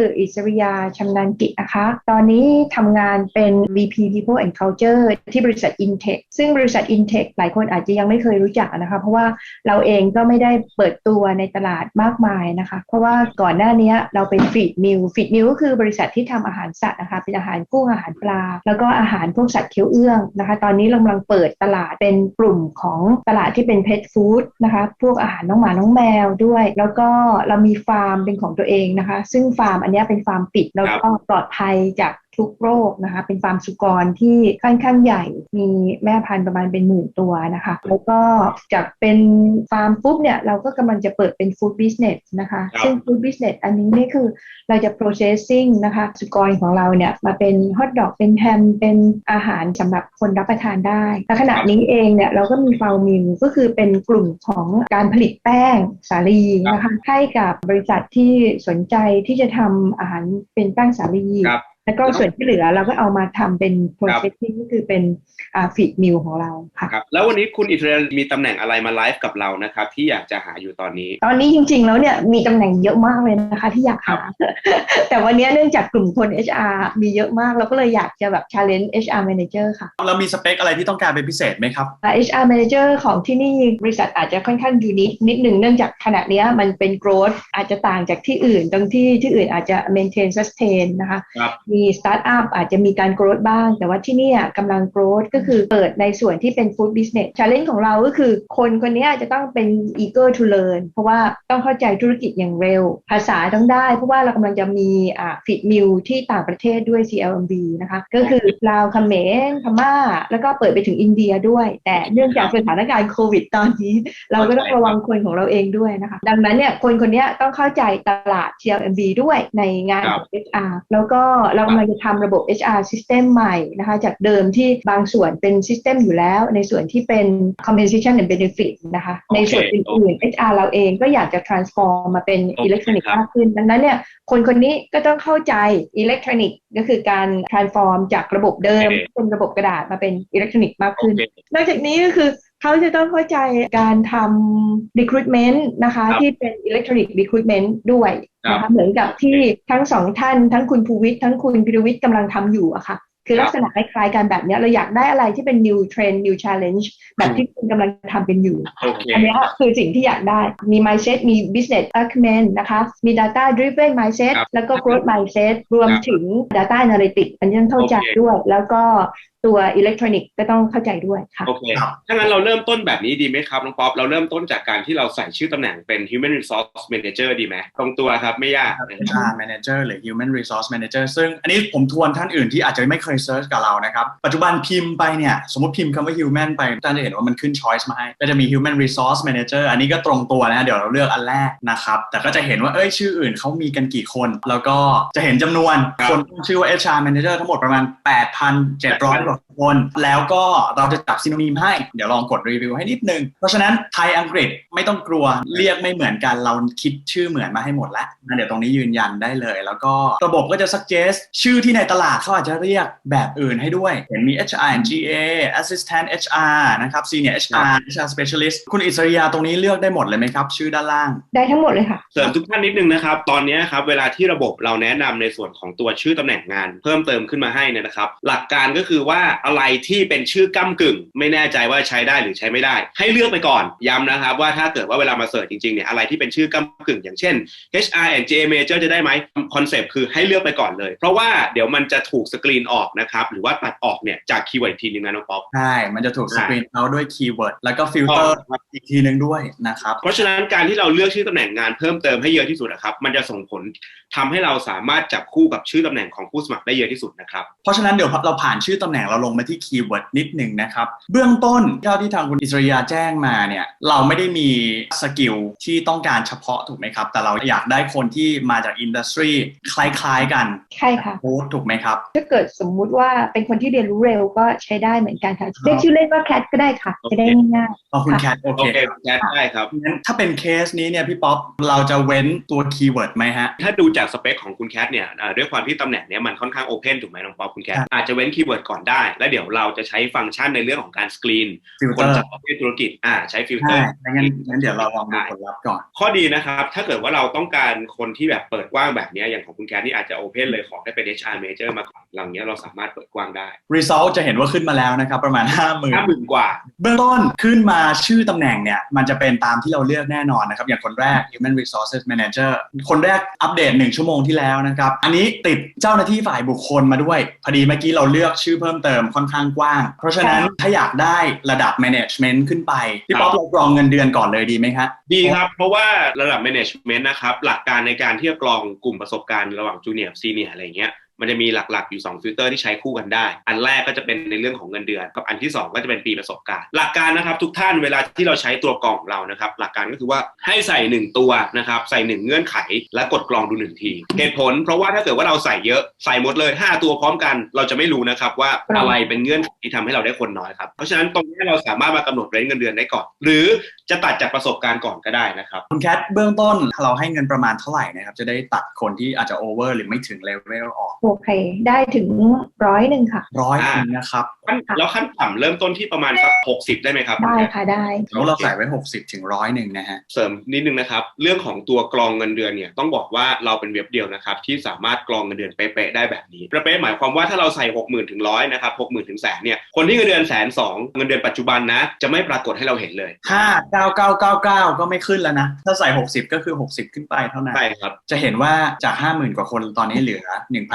ออิสริยาชำนาญกิจนะคะ ตอนนี้ทำงานเป็น VP People and Culture ที่บริษัท Intech ซึ่งบริษัท Intech หลายคนอาจจะยังไม่เคยรู้จักนะคะ เพราะว่าเราเองก็ไม่ได้เปิดตัวในตลาดมากมายนะคะ เพราะว่าก่อนหน้านี้เราเป็นฟีดมิลฟีดมิลก็คือบริษัทที่ทำอาหารสัตว์นะคะ เป็นอาหารกุ้งอาหารปลา แล้วก็อาหารพวกสัตว์เคี้ยวเอื้องนะคะ ตอนนี้เรากำลังเปิดตลาดเป็นกลุ่มของตลาดที่เป็นเพ t ฟู้ดนะคะ พวกอาหารน้องหมาน้องแมวด้วย แล้วก็เรามีฟาร์มเป็นของตัวเองนะคะ ซึ่งฟาร์มอันนี้เป็นฟาร์มปิดแล้วก็ปลอดภัยจาก ทุกโรคนะคะ เป็นฟาร์มสุกรที่ค่อนข้างใหญ่มีแม่พันธุ์ประมาณเป็นหมื่นตัวนะคะ แล้วก็จากเป็นฟาร์มปุ๊บเนี่ยเราก็กำลังจะเปิดเป็นฟู้ดบิสเนสนะคะ ซึ่งฟู้ดบิสเนสอันนี้นี่คือเราจะ processing นะคะ สุกรของเราเนี่ยมาเป็นฮอทดอกเป็นแฮมเป็นอาหารสำหรับคนรับประทานได้และขณะนี้เองเนี่ยเราก็มีฟาวมิลก็คือเป็นกลุ่มของการผลิตแป้งสาลีนะคะให้กับบริษัทที่สนใจที่จะทำอาหารเป็นแป้งสาลี แล้วก็ส่วนที่เหลือเราก็เอามาทำเป็น processing ก็คือเป็นฟีดมิลของเราค่ะครับแล้ววันนี้คุณอิสราเอลมีตำแหน่งอะไรมาไลฟ์กับเรานะครับ ที่อยากจะหาอยู่ตอนนี้ ตอนนี้จริงๆแล้วเนี่ยมีตำแหน่งเยอะมากเลยนะคะ ที่อยากหา แต่วันนี้เนื่องจากกลุ่มคน HR มีเยอะมากเราก็เลยอยากจะแบบ challenge HR manager ค่ะเรามีสเปคอะไรที่ต้องการเป็นพิเศษไหมครับ HR manager ของที่นี่บริษัทอาจจะค่อนข้างยูนิคนิดหนึ่งเนื่องจากขณะนี้มันเป็น growth อาจจะต่างจากที่อื่นตรงที่ที่อื่นอาจจะ maintain sustain นะคะมี startup อาจจะมีการ growth บ้าง แต่ว่าที่นี่กำลัง growth ก็คือเปิดในส่วนที่เป็น food business challenge ของเราก็คือ คนคนนี้จะต้องเป็น eager to learn เพราะว่าต้องเข้าใจธุรกิจอย่างเร็ว ภาษาต้องได้ เพราะว่าเรากำลังจะมีอ่า feed mill ที่ต่างประเทศด้วย CLMB นะคะก็คือลาวเขมรพม่า แล้วก็เปิดไปถึงอินเดียด้วย แต่เนื่องจากสถานการณ์โควิดตอนนี้ เราก็ต้องระวังคนของเราเองด้วยนะคะ ดังนั้นเนี่ยคนคนนี้ต้องเข้าใจตลาด CLMB ด้วยในงานของ HR แล้วก็เรากำลังจะทำระบบ HR system ใหม่นะคะจากเดิมที่บางส่วนเป็น system อยู่แล้ว ในส่วนที่เป็น compensation and benefit นะคะในส่วนอื่นๆ HR เราเองก็อยากจะ transform มาเป็นอิเล็กทรอนิกส์มากขึ้น ดังนั้นเนี่ยคนคนนี้ก็ต้องเข้าใจอิเล็กทรอนิกส์ก็คือการ transform จากระบบเดิม เป็นระบบกระดาษมาเป็นอิเล็กทรอนิกส์มากขึ้น นอกจากนี้ก็คือ เขาจะต้องเข้าใจการทำ recruitment นะคะ ที่เป็น electronic recruitment ด้วยนะคะเหมือนกับที่ทั้งสองท่านทั้งคุณภูวิทย์ทั้งคุณพิรวิทย์กำลังทำอยู่อะค่ะ คือลักษณะคล้ายๆกันแบบนี้เราอยากได้อะไรที่เป็น new trend new challenge แบบที่คุณกำลังทำเป็นอยู่ อันนี้คือสิ่งที่อยากได้มี mindset มี business acumen นะคะมี data driven mindset แล้วก็ growth mindset รวมถึง data analytics อันนี้ต้องเข้าใจด้วยแล้วก็ ตัวอิเล็กทรอนิกส์ก็ต้องเข้าใจด้วยค่ะโอเคถ้างั้นเราเริ่มต้นแบบนี้ดีไหมครับน้องป๊อปเราเริ่มต้นจากการที่เราใส่ชื่อตำแหน่งเป็น human resource manager ดีไหมตรงตัวครับไม่ยาก HR manager หรือ human resource manager ซึ่งอันนี้ผมทวนท่านอื่นที่อาจจะไม่เคยเซิร์ชกับเรานะครับปัจจุบันพิมพ์ไปเนี่ยสมมติพิมพ์คำว่า human ไปท่านจะเห็นว่ามันขึ้น choice มาให้ก็จะมี human resource manager อันนี้ก็ตรงตัวนะเดี๋ยวเราเลือกอันแรกนะครับแต่ก็จะเห็นว่าเอ้ยชื่ออื่นเขามีกันกี่คน แล้วก็จะเห็นจำนวนคนชื่อว่า HR manager ทั้งหมดประมาณ8,700กว่าคนแล้วก็เราจะจับซิโนนิมให้ เดี๋ยวลองกดรีวิวให้นิดนึง เพราะฉะนั้นไทยอังกฤษไม่ต้องกลัวเรียกไม่เหมือนกันเราคิดชื่อเหมือนมาให้หมดแล้วเดี๋ยวตรงนี้ยืนยันได้เลย แล้วก็ระบบก็จะ suggest ชื่อที่ในตลาดเขาอาจจะเรียกแบบอื่นให้ด้วย เห็นมี HR and GA assistant HR นะครับ senior HR HR specialist คุณอิสริยาตรงนี้เลือกได้หมดเลยไหมครับ ชื่อด้านล่าง ได้ทั้งหมดเลยค่ะ เสริมทุกท่านนิดนึงนะครับ ตอนนี้ครับเวลาที่ระบบเราแนะนำในส่วนของตัวชื่อตำแหน่งงาน เพิ่มเติมขึ้นมาให้เนี่ยนะครับ หลักการก็คือว่าอะไรที่เป็นชื่อก้ากึ่ง ไม่แน่ใจว่าใช้ได้หรือใช้ไม่ได้ ให้เลือกไปก่อนย้ำนะครับว่าถ้าเกิดว่าเวลามาเสิร์ชจริงๆเนี่ยอะไรที่เป็นชื่อก้ากึ่ง อย่างเช่น HR and JA Major จะได้ไหมคอนเซปต์คือให้เลือกไปก่อนเลย เพราะว่าเดี๋ยวมันจะถูกสกรีนออกนะครับหรือว่าตัดออกเนี่ยจากคีย์เวิร์ดทีนึงนะน้องป๊อปใช่มันจะถูกสกรีนเอาด้วยคีย์เวิร์ดแล้วก็ฟิลเตอร์อีกทีนึงด้วยนะครับเพราะฉะนั้นการที่เราเลือกชื่อตำแหน่งงานเพิ่มเติมให้เยอะที่สุดนะครับมันจะส่งผลทำให้เราสามารถจับคู่กับชื่อตำแหน่งของผู้สมัครได้เยอะที่สุดนะครับเพราะฉะนั้นเดี๋ยวเราผ่านชื่อตำแหน่งเราลงมาที่คีย์เวิร์ดนิดหนึ่งนะครับ เบื้องต้นเท่าที่ทางคุณอิสริยาแจ้งมาเนี่ย เราไม่ได้มีสกิลที่ต้องการเฉพาะถูกไหมครับ แต่เราอยากได้คนที่มาจากอินดัสทรีคล้ายๆกัน ใช่ค่ะโค้ดถูกไหมครับ ถ้าเกิดสมมุติว่าเป็นคนที่เรียนรู้เร็วก็ใช้ได้เหมือนกันค่ะเรียกชื่อเล่นว่าแคทก็ได้ค่ะ จะได้ง่ายขอบคุณแคทโอโอเคเคแคทได้ครับงั้นถ้าเป็นเคสนี้เนี่ยพี่ป๊อปเราจะเว้นตัวคีย์เวิร์ดไหมฮะถ้าดูจากสเปคของคุณแคทเนี่ยเอ่อด้วยความที่ตำแหน่งเนี้ยมันค่อนข้างโอเพนถูกไหมน้องป๊อปคุณแคทอาจจะเว้นคีย์เวิร์ดก่อนได้และแล้วเดี๋ยวเราจะใช้ฟังก์ชันในเรื่องของการสกรีนฟิลคเตอนร์จากประเภทธุรกิจอ่าใช้ฟิลเตอใช่ร์งั้นงั้นเดี๋ยวเราลองดูผลลัพธ์ก่อน ข้อดีนะครับ ถ้าเกิดว่าเราต้องการคนที่แบบเปิดกว้างแบบนี้อย่างของคุณแคทนี่อาจจะโอเพนเลยขอให้เป็น HR Manager มาก่อนหลังนี้ยเราสามารถเปิดกว้างได้ Result จะเห็นว่าขึ้นมาแล้วนะครับ ประมาณ 5 0,000ห้าหมื่นกว่า เบื้องต้นขึ้นมาชื่อตำแหน่งเนี่ย มันจะเป็นตามที่เราเลือกแน่นอนนะครับ อย่างคนแรก Human Resources Manager คนแรกอัปเดต 1 ชั่วโมงที่แล้วนะครับ อันนี้ติดเจ้าหน้าที่ฝ่ายบุคคลมาด้วย พอดีเมื่อกี้เราเลือกชื่อเพิ่มเติมค่อนข้างกว้าง เพราะฉะนั้นถ้าอยากได้ระดับ Management ขึ้นไปพี่ป๊อปเรากรองเงินเดือนก่อนเลยดีไหมครับดีครับเพราะว่าระดับ management นะครับหลักการในการที่จะกรองกลุ่มประสบการณ์ระหว่างจูเนียร์ซีเนียอะไรเงี้ย มันจะมีหลักๆอยู่2ฟิลเตอร์ที่ใช้คู่กันได้ อันแรกก็จะเป็นในเรื่องของเงินเดือน กับอันที่ 2 ก็จะเป็นปีประสบการณ์ หลักการนะครับทุกท่านเวลาที่เราใช้ตัวกรองของเรานะครับ หลักการก็คือว่าให้ใส่ 1 ตัวนะครับ ใส่ 1 เงื่อนไข และกดกรองดู 1 ที เหตุผล เพราะว่าถ้าเกิดว่าเราใส่เยอะใส่หมดเลย 5 ตัวพร้อมกัน เราจะไม่รู้นะครับว่าอะไรเป็นเงื่อนไขที่ทำให้เราได้คนน้อยครับ เพราะฉะนั้นตรงนี้เราสามารถมากำหนดเรนจ์เงินเดือนได้ก่อน หรือ จะตัดจากประสบการณ์ก่อนก็ได้นะครับ คุณแคทเบื้องต้นเราให้เงินประมาณเท่าไหร่นะครับ จะได้ตัดคนที่อาจจะโอเวอร์หรือไม่ถึงเลเวลออก โอเค ได้ถึงร้อยหนึ่งค่ะร้อยอ่าคนนะครับขั้นแล้วขั้นต่ำเริ่มต้นที่ประมาณสัก60ได้ไหมครับได้ค่ะได้แล้วเราใส่ไว้60ถึงร้อยหนึ่งนะฮะเสริมนิดนึงนะครับ เรื่องของตัวกรองเงินเดือนเนี่ยต้องบอกว่าเราเป็นเว็บเดียวนะครับที่สามารถกรองเงินเดือนเป๊ะๆได้แบบนี้เป๊ะๆหมายความว่าถ้าเราใส่60,000ถึงร้อยนะครับ60,000ถึงแสนเนี่ยคนที่เงินเดือนแสนสองเงินเดือนปัจจุบันนะจะไม่ปรากฏให้เราเห็นเลยห้าเก้าเก้าเก้าเก้าก็ไม่ขึ้นแล้วนะ ถ้าใส่60ก็คือ60ขึ้นไปเท่านั้นใช่ครับ จะเห็นว่าจาก50,000กว่าคนตอนนี้เหลือ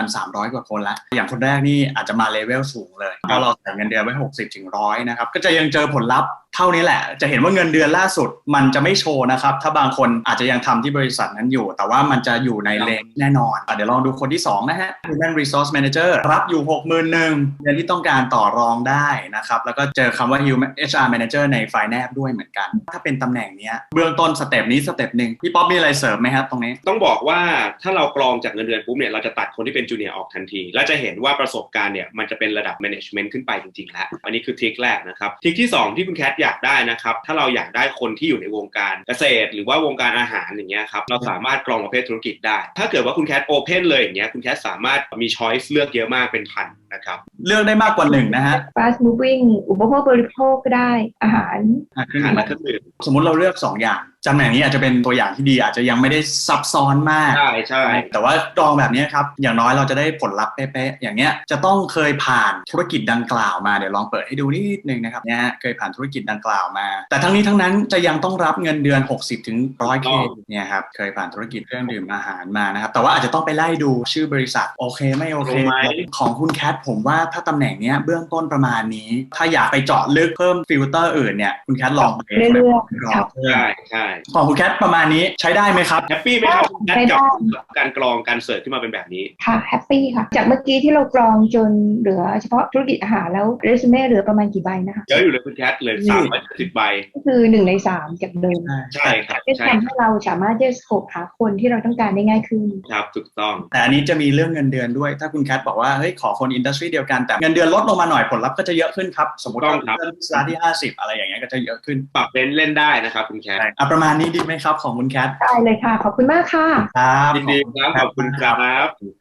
1,300กว่าคนละ อย่างคนแรกนี่อาจจะมาเลเวลสูงเลยเพราะเราใส่เงินเดือนไว้60ถึงร้อยนะครับ ก็จะยังเจอผลลัพธ์เท่านี้แหละ จะเห็นว่าเงินเดือนล่าสุดมันจะไม่โชว์นะครับ ถ้าบางคนอาจจะยังทำที่บริษัทนั้นอยู่ แต่ว่ามันจะอยู่ในเลนแน่นอนอะเดี๋ยวลองดูคนที่ 2 นะฮะ Human Resource Manager รับอยู่ 60,000เดือนที่ต้องการต่อรองได้นะครับ แล้วก็เจอคำว่า Human HR Manager ในไฟล์แนบด้วยเหมือนกัน ถ้าเป็นตำแหน่งเนี้ยเบื้องต้นสเต็ปนี้สเต็ปหนึ่งพี่ป๊อปมีอะไรเสริมไหมครับตรงนี้ ต้องบอกว่าถ้าเรากรองจากเงินเดือนปุ๊บเนี่ยเราจะตัดคนที่เป็นจูเนียร์ออกทันที และจะเห็นว่าประสบการณ์เนี่ยมันจะเป็นระดับ management ขึ้นไปจริงๆแล้วอันนี้คือทริคแรกนะครับทริคที่ 2 ที่คุณแคทอยากได้นะครับ ถ้าเราอยากได้คนที่อยู่ในวงการเกษตร หรือว่าวงการอาหารอย่างเงี้ยครับเราสามารถกรองประเภทธุรกิจได้ ถ้าเกิดว่าคุณแคทโอเพนเลยอย่างเงี้ยคุณแคทสามารถมีช้อยส์เลือกเยอะมากเป็นพัน นะครับเลือกได้มากกว่าหนึ่งนะฮะ fast moving อุปโภคบริโภคก็ได้อาหารอะขึ้นอาหารมาและเครื่องดื่มสมมติเราเลือก 2 อย่างตำแหน่งนี้อาจจะเป็นตัวอย่างที่ดีอาจจะยังไม่ได้ซับซ้อนมาก ใช่ใช่แต่ว่ากรองแบบนี้ครับ อย่างน้อยเราจะได้ผลลัพธ์เป๊ะๆอย่างเงี้ยจะต้องเคยผ่านธุรกิจดังกล่าวมาเดี๋ยวลองเปิดให้ดูนิดนึงนะครับเนี่ยฮะเคยผ่านธุรกิจดังกล่าวมา แต่ทั้งนี้ทั้งนั้นจะยังต้องรับเงินเดือน 60ถึง100 k เนี่ยครับเคยผ่านธุรกิจเครื่องดื่มอาหารมานะครับแต่ว่าอาจจะต้องไปไล่ดูชื่อบริษัทโอเคไม่โอเครู้ไหมของคุณแคทผมว่าถ้าตำแหน่งเนี้ยเบื้องต้นประมาณนี้ ถ้าอยากไปเจาะลึกเพิ่มฟิลเตอร์อื่นเนี่ยคุณแคทลองไปเรื่อยๆกรองครับเพิ่มใช่ใช่ของคุณแคทประมาณนี้ใช้ได้ไหมครับแฮปปี้ไหมครับคุณแคทไม่ได้กับการกรองการเสิร์ชขึ้นมาเป็นแบบนี้ค่ะแฮปปี้ค่ะ จากเมื่อกี้ที่เรากรองจนเหลือเฉพาะธุรกิจอาหารแล้วเรซูเม่เหลือประมาณกี่ใบนะคะเยอะอยู่เลยคุณแคทเลยนี่สามร้อยสิบใบก็คือหนึ่งในสามจากเดิมใช่ครับที่ใช่ทำให้เราสามารถที่จะสโคปหาคนที่เราต้องการได้ง่ายขึ้นครับถูกต้อง แต่อันนี้จะมีเรื่องเงินเดือนด้วย ถ้าคุณแคทบอกว่าเฮ้ยขอคนอินดัสทรีเดียวกันแต่เงินเดือนลดลงมาหน่อยผลลัพธ์ก็จะเยอะขึ้นครับ สมมติต้ว่าองครับเริ่มที่สตาร์ทที่ 50 อะไรอย่างเงี้ยก็จะเยอะขึ้นปรับเป็นเล่นได้นะครับคุณแคทอะประมาณนี้ดีไหมครับของคุณแคทได้เลยค่ะ ขอบคุณมากค่ะครับยินดีครับขอบคุณครับ